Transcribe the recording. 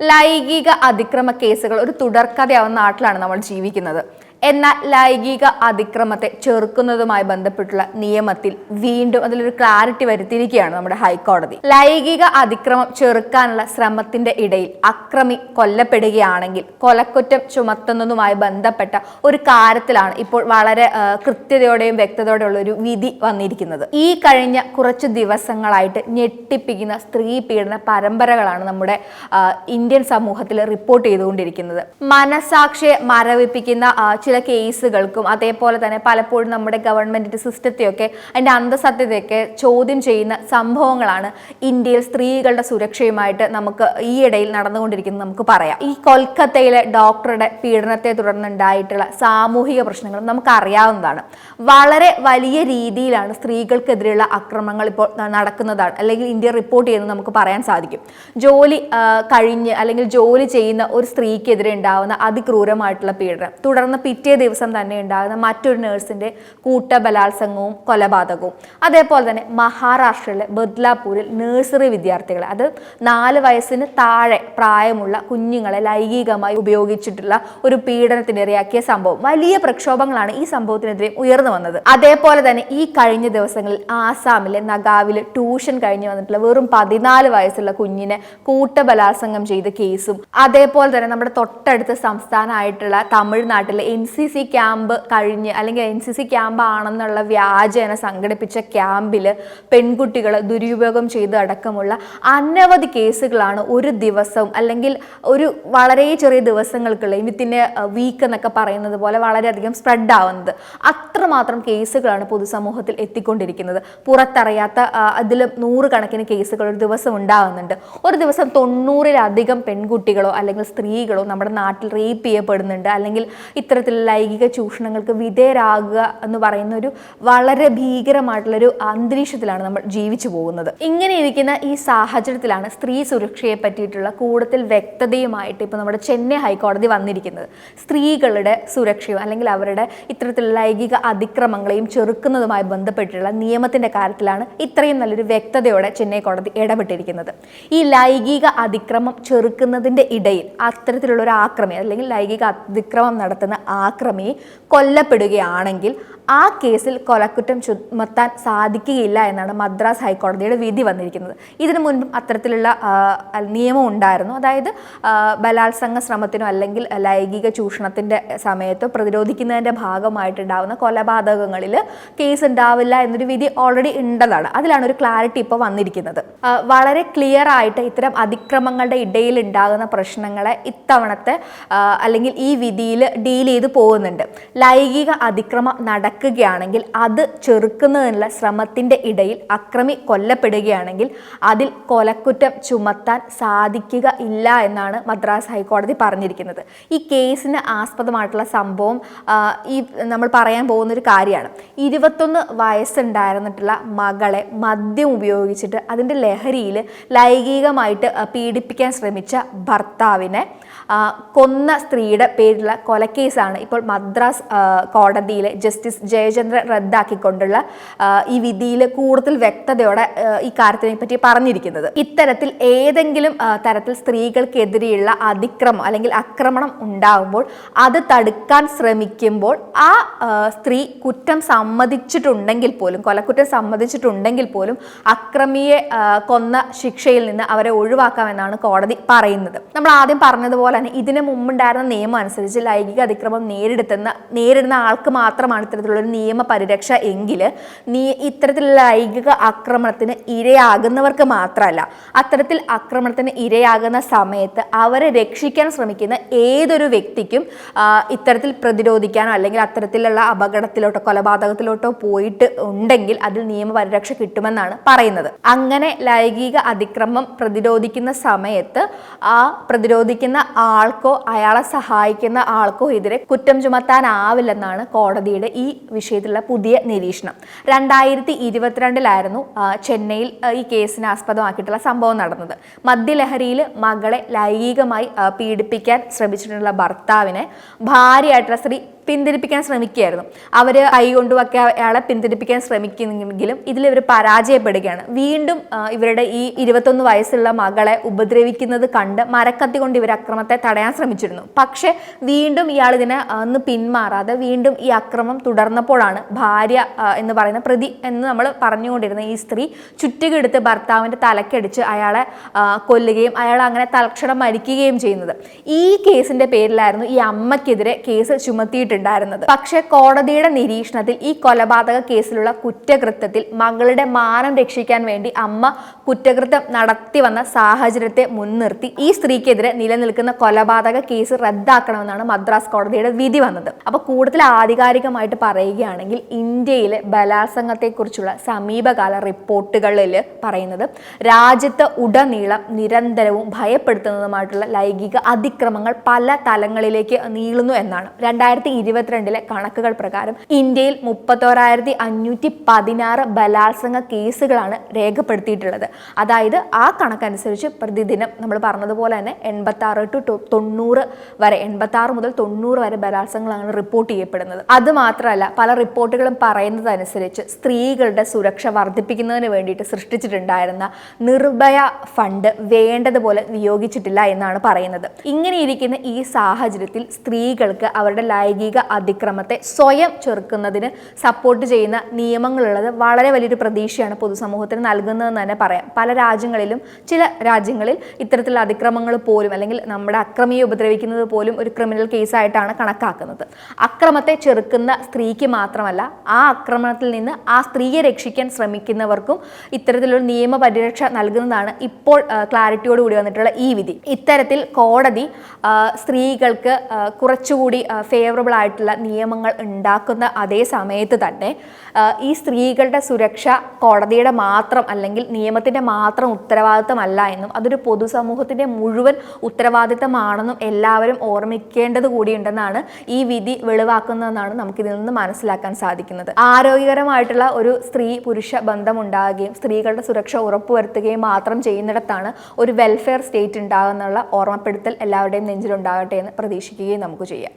ലൈംഗിക അതിക്രമ കേസുകൾ ഒരു തുടർക്കഥയാവുന്ന നാട്ടിലാണ് നമ്മൾ ജീവിക്കുന്നത്. എന്നാൽ ലൈംഗിക അതിക്രമത്തെ ചെറുക്കുന്നതുമായി ബന്ധപ്പെട്ടുള്ള നിയമത്തിൽ വീണ്ടും അതിലൊരു ക്ലാരിറ്റി വരുത്തിയിരിക്കുകയാണ് നമ്മുടെ ഹൈക്കോടതി. ലൈംഗിക അതിക്രമം ചെറുക്കാനുള്ള ശ്രമത്തിന്റെ ഇടയിൽ അക്രമി കൊല്ലപ്പെടുകയാണെങ്കിൽ കൊലക്കുറ്റം ചുമത്തുന്നതുമായി ബന്ധപ്പെട്ട ഒരു കാര്യത്തിലാണ് ഇപ്പോൾ വളരെ കൃത്യതയോടെയും വ്യക്തതയോടെയുള്ള ഒരു വിധി വന്നിരിക്കുന്നത്. ഈ കഴിഞ്ഞ കുറച്ച് ദിവസങ്ങളായിട്ട് ഞെട്ടിപ്പിക്കുന്ന സ്ത്രീ പീഡന പരമ്പരകളാണ് നമ്മുടെ ഇന്ത്യൻ സമൂഹത്തിൽ റിപ്പോർട്ട് ചെയ്തുകൊണ്ടിരിക്കുന്നത്. മനസാക്ഷിയെ മരവിപ്പിക്കുന്ന ആ, ചില കേസുകൾക്കും അതേപോലെ തന്നെ പലപ്പോഴും നമ്മുടെ ഗവൺമെന്റിന്റെ സിസ്റ്റത്തെയൊക്കെ അതിന്റെ അന്തസത്യതയൊക്കെ ചോദ്യം ചെയ്യുന്ന സംഭവങ്ങളാണ് ഇന്ത്യയിൽ സ്ത്രീകളുടെ സുരക്ഷയുമായിട്ട് നമുക്ക് ഈയിടയിൽ നടന്നുകൊണ്ടിരിക്കുന്നത് നമുക്ക് പറയാം. ഈ കൊൽക്കത്തയിലെ ഡോക്ടറുടെ പീഡനത്തെ തുടർന്നുണ്ടായിട്ടുള്ള സാമൂഹിക പ്രശ്നങ്ങളും നമുക്ക് അറിയാവുന്നതാണ് വളരെ വലിയ രീതിയിലാണ് സ്ത്രീകൾക്കെതിരെയുള്ള അക്രമങ്ങൾ ഇപ്പോൾ നടക്കുന്നതാണ്. അല്ലെങ്കിൽ ഇന്ത്യ റിപ്പോർട്ട് ചെയ്യുന്നത് നമുക്ക് പറയാൻ സാധിക്കും. ജോലി കഴിഞ്ഞ് അല്ലെങ്കിൽ ജോലി ചെയ്യുന്ന ഒരു സ്ത്രീക്കെതിരെ ഉണ്ടാവുന്ന അതിക്രൂരമായിട്ടുള്ള പീഡനം. തുടർന്ന് പിറ്റേ ദിവസം തന്നെ ഉണ്ടാകുന്ന മറ്റൊരു നഴ്സിന്റെ കൂട്ട ബലാത്സംഗവും കൊലപാതകവും. അതേപോലെ തന്നെ മഹാരാഷ്ട്രയിലെ ബദ്ലാപൂരിൽ നഴ്സറി വിദ്യാർത്ഥികളെ അത് നാല് വയസ്സിന് താഴെ പ്രായമുള്ള കുഞ്ഞുങ്ങളെ ലൈംഗികമായി ഉപയോഗിച്ചിട്ടുള്ള ഒരു പീഡനത്തിനിരയാക്കിയ സംഭവം. വലിയ പ്രക്ഷോഭങ്ങളാണ് ഈ സംഭവത്തിനെതിരെ ഉയർന്നു വന്നത്. അതേപോലെ തന്നെ ഈ കഴിഞ്ഞ ദിവസങ്ങളിൽ ആസാമിലെ നഗാവിലെ ട്യൂഷൻ കഴിഞ്ഞ് വന്നിട്ടുള്ള വെറും പതിനാല് വയസ്സുള്ള കുഞ്ഞിനെ കൂട്ട ബലാത്സംഗം ചെയ്ത കേസും അതേപോലെ തന്നെ നമ്മുടെ തൊട്ടടുത്ത സംസ്ഥാനമായിട്ടുള്ള തമിഴ്നാട്ടിലെ എൻ സി സി ക്യാമ്പ് കഴിഞ്ഞ് അല്ലെങ്കിൽ എൻ സി സി ക്യാമ്പ് ആണെന്നുള്ള വ്യാജേന സംഘടിപ്പിച്ച ക്യാമ്പിൽ പെൺകുട്ടികൾ ദുരുപയോഗം ചെയ്ത് അടക്കമുള്ള അനവധി കേസുകളാണ് ഒരു ദിവസം അല്ലെങ്കിൽ ഒരു വളരെ ചെറിയ ദിവസങ്ങൾക്കുള്ള വിത്തിന്റെ വീക്ക് എന്നൊക്കെ പറയുന്നത് പോലെ വളരെയധികം സ്പ്രെഡ് ആവുന്നത്. അത്രമാത്രം കേസുകളാണ് പൊതുസമൂഹത്തിൽ എത്തിക്കൊണ്ടിരിക്കുന്നത്. പുറത്തറിയാത്ത അതിൽ നൂറുകണക്കിന് കേസുകൾ ഒരു ദിവസം ഉണ്ടാകുന്നുണ്ട് ഒരു ദിവസം തൊണ്ണൂറിലധികം പെൺകുട്ടികളോ അല്ലെങ്കിൽ സ്ത്രീകളോ നമ്മുടെ നാട്ടിൽ റേപ്പ് ചെയ്യപ്പെടുന്നുണ്ട്. അല്ലെങ്കിൽ ഇത്തരത്തിലുള്ള ലൈംഗിക ചൂഷണങ്ങൾക്ക് വിധേയരാകുക എന്ന് പറയുന്ന ഒരു വളരെ ഭീകരമായിട്ടുള്ളൊരു അന്തരീക്ഷത്തിലാണ് നമ്മൾ ജീവിച്ചു പോകുന്നത്. ഇങ്ങനെ ഇരിക്കുന്ന ഈ സാഹചര്യത്തിലാണ് സ്ത്രീ സുരക്ഷയെ പറ്റിയിട്ടുള്ള കൂടുതൽ വ്യക്തതയുമായിട്ട് ഇപ്പോൾ നമ്മുടെ ചെന്നൈ ഹൈക്കോടതി വന്നിരിക്കുന്നത്. സ്ത്രീകളുടെ സുരക്ഷയും അല്ലെങ്കിൽ അവരുടെ ഇത്തരത്തിലുള്ള ലൈംഗിക അതിക്രമങ്ങളെയും ചെറുക്കുന്നതുമായി ബന്ധപ്പെട്ടിട്ടുള്ള നിയമത്തിന്റെ കാര്യത്തിലാണ് ഇത്രയും നല്ലൊരു വ്യക്തതയോടെ ചെന്നൈ കോടതി ഇടപെട്ടിരിക്കുന്നത്. ഈ ലൈംഗിക അതിക്രമം ചെറുക്കുന്നതിന്റെ ഇടയിൽ അത്തരത്തിലുള്ള ഒരു ആക്രമി അല്ലെങ്കിൽ ലൈംഗിക അതിക്രമം നടത്തുന്ന ആക്രമിയെ കൊല്ലപ്പെടുകയാണെങ്കിൽ ആ കേസിൽ കൊലക്കുറ്റം ചുമത്താൻ സാധിക്കുകയില്ല എന്നാണ് മദ്രാസ് ഹൈക്കോടതിയുടെ വിധി വന്നിരിക്കുന്നത്. ഇതിനു മുൻപും അത്തരത്തിലുള്ള നിയമം ഉണ്ടായിരുന്നു. അതായത് ബലാത്സംഗ ശ്രമത്തിനോ അല്ലെങ്കിൽ ലൈംഗിക ചൂഷണത്തിന്റെ സമയത്തോ പ്രതിരോധിക്കുന്നതിന്റെ ഭാഗമായിട്ടുണ്ടാവുന്ന കൊലപാതകങ്ങളിൽ കേസ് ഉണ്ടാവില്ല എന്നൊരു വിധി ഓൾറെഡി ഉണ്ടതാണ് അതിലാണ് ഒരു ക്ലാരിറ്റി ഇപ്പോൾ വന്നിരിക്കുന്നത്. വളരെ ക്ലിയർ ആയിട്ട് ഇത്തരം അതിക്രമങ്ങളുടെ ഇടയിൽ ഉണ്ടാകുന്ന പ്രശ്നങ്ങളെ ഇത്തവണത്തെ അല്ലെങ്കിൽ ഈ വിധിയിൽ ഡീൽ ചെയ്ത് പോകുന്നുണ്ട്. ലൈംഗിക അതിക്രമം നടക്കുകയാണെങ്കിൽ അത് ചെറുക്കുന്നതിനുള്ള ശ്രമത്തിന്റെ ഇടയിൽ അക്രമി കൊല്ലപ്പെടുകയാണെങ്കിൽ അതിൽ കൊലക്കുറ്റം ചുമത്താൻ സാധിക്കുക ഇല്ല എന്നാണ് മദ്രാസ് ഹൈക്കോടതി പറഞ്ഞിരിക്കുന്നത്. ഈ കേസിന് ആസ്പദമായിട്ടുള്ള സംഭവം ഈ നമ്മൾ പറയാൻ പോകുന്നൊരു കാര്യമാണ്. ഇരുപത്തൊന്ന് വയസ്സുണ്ടായിരുന്നിട്ടുള്ള മകളെ മദ്യം ഉപയോഗിച്ചിട്ട് അതിന്റെ ലഹരിയിൽ ലൈംഗികമായിട്ട് പീഡിപ്പിക്കാൻ ശ്രമിച്ച ഭർത്താവിനെ കൊന്ന സ്ത്രീയുടെ പേരിലുള്ള കൊലക്കേസാണ് ഇപ്പോൾ മദ്രാസ് കോടതിയിലെ ജസ്റ്റിസ് ജയചന്ദ്രൻ റദ്ദാക്കിക്കൊണ്ടുള്ള ഈ വിധിയിൽ കൂടുതൽ വ്യക്തതയോടെ ഈ കാര്യത്തിനെ പറ്റി പറഞ്ഞിരിക്കുന്നത്. ഇത്തരത്തിൽ ഏതെങ്കിലും തരത്തിൽ സ്ത്രീകൾക്കെതിരെയുള്ള അതിക്രമം അല്ലെങ്കിൽ ആക്രമണം ഉണ്ടാകുമ്പോൾ അത് തടുക്കാൻ ശ്രമിക്കുമ്പോൾ ആ, സ്ത്രീ കുറ്റം സമ്മതിച്ചിട്ടുണ്ടെങ്കിൽ പോലും കൊലക്കുറ്റം സമ്മതിച്ചിട്ടുണ്ടെങ്കിൽ പോലും അക്രമിയെ കൊന്ന ശിക്ഷയിൽ നിന്ന് അവരെ ഒഴിവാക്കാമെന്നാണ് കോടതി പറയുന്നത്. നമ്മൾ ആദ്യം പറഞ്ഞതുപോലെ തന്നെ ഇതിനു മുമ്പുണ്ടായിരുന്ന നിയമം അനുസരിച്ച് ലൈംഗിക അതിക്രമം നേരിടുന്ന നേരിടുന്ന ആൾക്ക് മാത്രമാണ് ഇത്തരത്തിലുള്ള ഒരു നിയമ പരിരക്ഷ എങ്കിൽ നീ ഇത്തരത്തിലുള്ള ലൈംഗിക ആക്രമണത്തിന് ഇരയാകുന്നവർക്ക് മാത്രമല്ല അത്തരത്തിൽ ആക്രമണത്തിന് ഇരയാകുന്ന സമയത്ത് അവരെ രക്ഷിക്കാൻ ശ്രമിക്കുന്ന ഏതൊരു വ്യക്തിക്കും ഇത്തരത്തിൽ പ്രതിരോധിക്കാനോ അല്ലെങ്കിൽ അത്തരത്തിലുള്ള അപകടത്തിലോട്ടോ കൊലപാതകത്തിലോട്ടോ പോയിട്ട് ഉണ്ടെങ്കിൽ അതിൽ നിയമപരിരക്ഷ കിട്ടുമെന്നാണ് പറയുന്നത്. അങ്ങനെ ലൈംഗിക അതിക്രമം പ്രതിരോധിക്കുന്ന സമയത്ത് ആ പ്രതിരോധിക്കുന്ന ആൾക്കോ അയാളെ സഹായിക്കുന്ന ആൾക്കോ എതിരെ കുറ്റം ചുമത്താനാവില്ലെന്നാണ് കോടതിയുടെ ഈ വിഷയത്തിലുള്ള പുതിയ നിരീക്ഷണം. രണ്ടായിരത്തി ഇരുപത്തിരണ്ടിലായിരുന്നു ചെന്നൈയിൽ ഈ കേസിനെ ആസ്പദമാക്കിയിട്ടുള്ള സംഭവം നടന്നത്. മദ്യലഹരിയിൽ മകളെ ലൈംഗികമായി പീഡിപ്പിക്കാൻ ശ്രമിച്ചിട്ടുള്ള ഭർത്താവിനെ ഭാര്യയായിട്ടുള്ള സ്ത്രീ പിന്തിരിപ്പിക്കാൻ ശ്രമിക്കുകയായിരുന്നു. അവർ കൈ കൊണ്ടുമൊക്കെ അയാളെ പിന്തിരിപ്പിക്കാൻ ശ്രമിക്കുന്നെങ്കിലും ഇതിൽ ഇവർ പരാജയപ്പെടുകയാണ്. വീണ്ടും ഇവരുടെ ഈ ഇരുപത്തൊന്ന് വയസ്സുള്ള മകളെ ഉപദ്രവിക്കുന്നത് കണ്ട് മരക്കത്തി കൊണ്ട് ഇവർ അക്രമത്തെ തടയാൻ ശ്രമിച്ചിരുന്നു. പക്ഷെ വീണ്ടും ഇയാൾ ഇതിനെ ഒന്ന് പിന്മാറാതെ വീണ്ടും ഈ അക്രമം തുടർന്നപ്പോഴാണ് ഭാര്യ എന്ന് പറയുന്ന പ്രതി എന്ന് നമ്മൾ പറഞ്ഞുകൊണ്ടിരുന്ന ഈ സ്ത്രീ ചുറ്റുകെടുത്ത് ഭർത്താവിന്റെ തലക്കടിച്ച് അയാളെ കൊല്ലുകയും അയാൾ അങ്ങനെ തൽക്ഷണം മരിക്കുകയും ചെയ്യുന്നത്. ഈ കേസിന്റെ പേരിലായിരുന്നു ഈ അമ്മയ്ക്കെതിരെ കേസ് ചുമത്തിയിട്ടുണ്ടായിരുന്നത് പക്ഷേ കോടതിയുടെ നിരീക്ഷണത്തിൽ ഈ കൊലപാതക കേസിലുള്ള കുറ്റകൃത്യത്തിൽ മകളുടെ മാനം രക്ഷിക്കാൻ വേണ്ടി അമ്മ കുറ്റകൃത്യം നടത്തി വന്ന സാഹചര്യത്തെ മുൻനിർത്തി ഈ സ്ത്രീക്കെതിരെ നിലനിൽക്കുന്ന കൊലപാതക കേസ് റദ്ദാക്കണമെന്നാണ് മദ്രാസ് കോടതിയുടെ വിധി വന്നത്. അപ്പൊ കൂടുതൽ ആധികാരികമായിട്ട് പറയുകയാണെങ്കിൽ ഇന്ത്യയിലെ ബലാത്സംഗത്തെക്കുറിച്ചുള്ള സമീപകാല റിപ്പോർട്ടുകളിൽ പറയുന്നത് രാജ്യത്ത് ഉടനീളം നിരന്തരവും ഭയപ്പെടുത്തുന്നതുമായിട്ടുള്ള ലൈംഗിക അതിക്രമങ്ങൾ പല തലങ്ങളിലേക്ക് നീളുന്നു എന്നാണ്. രണ്ടായിരത്തി ഇരുപത്തിരണ്ടിലെ കണക്കുകൾ പ്രകാരം ഇന്ത്യയിൽ മുപ്പത്തോരായിരത്തി അഞ്ഞൂറ്റി പതിനാറ് ബലാത്സംഗ കേസുകളാണ് രേഖപ്പെടുത്തിയിട്ടുള്ളത്. അതായത് ആ കണക്കനുസരിച്ച് പ്രതിദിനം നമ്മൾ പറഞ്ഞതുപോലെ തന്നെ എൺപത്തി ടു തൊണ്ണൂറ് വരെ എൺപത്തി മുതൽ തൊണ്ണൂറ് വരെ ബലാത്സംഗങ്ങളാണ് റിപ്പോർട്ട് ചെയ്യപ്പെടുന്നത്. അത് മാത്രമല്ല പല റിപ്പോർട്ടുകളും പറയുന്നതനുസരിച്ച് സ്ത്രീകളുടെ സുരക്ഷ വർദ്ധിപ്പിക്കുന്നതിന് വേണ്ടിയിട്ട് സൃഷ്ടിച്ചിട്ടുണ്ടായിരുന്ന നിർഭയ ഫണ്ട് വേണ്ടതുപോലെ നിയോഗിച്ചിട്ടില്ല എന്നാണ് പറയുന്നത്. ഇങ്ങനെയിരിക്കുന്ന ഈ സാഹചര്യത്തിൽ സ്ത്രീകൾക്ക് അവരുടെ ലൈംഗിക അതിക്രമത്തെ സ്വയം ചെറുക്കുന്നതിന് സപ്പോർട്ട് ചെയ്യുന്ന നിയമങ്ങളുള്ളത് വളരെ വലിയൊരു പ്രതീക്ഷയാണ് പൊതുസമൂഹത്തിന് നൽകുന്നതെന്ന് തന്നെ പറയാം. പല രാജ്യങ്ങളിലും ചില രാജ്യങ്ങളിൽ ഇത്തരത്തിലുള്ള അതിക്രമങ്ങൾ പോലും അല്ലെങ്കിൽ നമ്മുടെ അക്രമിയെ ഉപദ്രവിക്കുന്നത് പോലും ഒരു ക്രിമിനൽ കേസായിട്ടാണ് കണക്കാക്കുന്നത്. അക്രമത്തെ ചെറുക്കുന്ന സ്ത്രീക്ക് മാത്രമല്ല ആ ആക്രമണത്തിൽ നിന്ന് ആ സ്ത്രീയെ രക്ഷിക്കാൻ ശ്രമിക്കുന്നവർക്കും ഇത്തരത്തിലുള്ള നിയമപരിരക്ഷ നൽകുന്നതാണ് ഇപ്പോൾ ക്ലാരിറ്റിയോടുകൂടി വന്നിട്ടുള്ള ഈ വിധി. ഇത്തരത്തിൽ കോടതി സ്ത്രീകൾക്ക് കുറച്ചുകൂടി ഫേവറബിൾ ആയിട്ടുള്ള നിയമങ്ങൾ ഉണ്ടാക്കുന്ന അതേ സമയത്ത് തന്നെ ഈ സ്ത്രീകളുടെ സുരക്ഷ കോടതിയുടെ മാത്രം അല്ലെങ്കിൽ നിയമത്തിന്റെ മാത്രം ഉത്തരവാദിത്തമല്ല എന്നും അതൊരു പൊതുസമൂഹത്തിന്റെ മുഴുവൻ ഉത്തരവാദിത്തമാണെന്നും എല്ലാവരും ഓർമ്മിക്കേണ്ടത് കൂടിയുണ്ടെന്നാണ് ഈ വിധി വെളിവാക്കുന്നതെന്നാണ് നമുക്കിതിൽ നിന്ന് മനസ്സിലാക്കാൻ സാധിക്കുന്നത്. ആരോഗ്യകരമായിട്ടുള്ള ഒരു സ്ത്രീ പുരുഷ ബന്ധം ഉണ്ടാകുകയും സ്ത്രീകളുടെ സുരക്ഷ ഉറപ്പുവരുത്തുകയും മാത്രം ചെയ്യുന്നിടത്താണ് ഒരു വെൽഫെയർ സ്റ്റേറ്റ് ഉണ്ടാകുന്നുള്ള ഓർമ്മപ്പെടുത്തൽ എല്ലാവരുടെയും നെഞ്ചിലുണ്ടാകട്ടെ എന്ന് പ്രതീക്ഷിക്കുകയും നമുക്ക് ചെയ്യാം.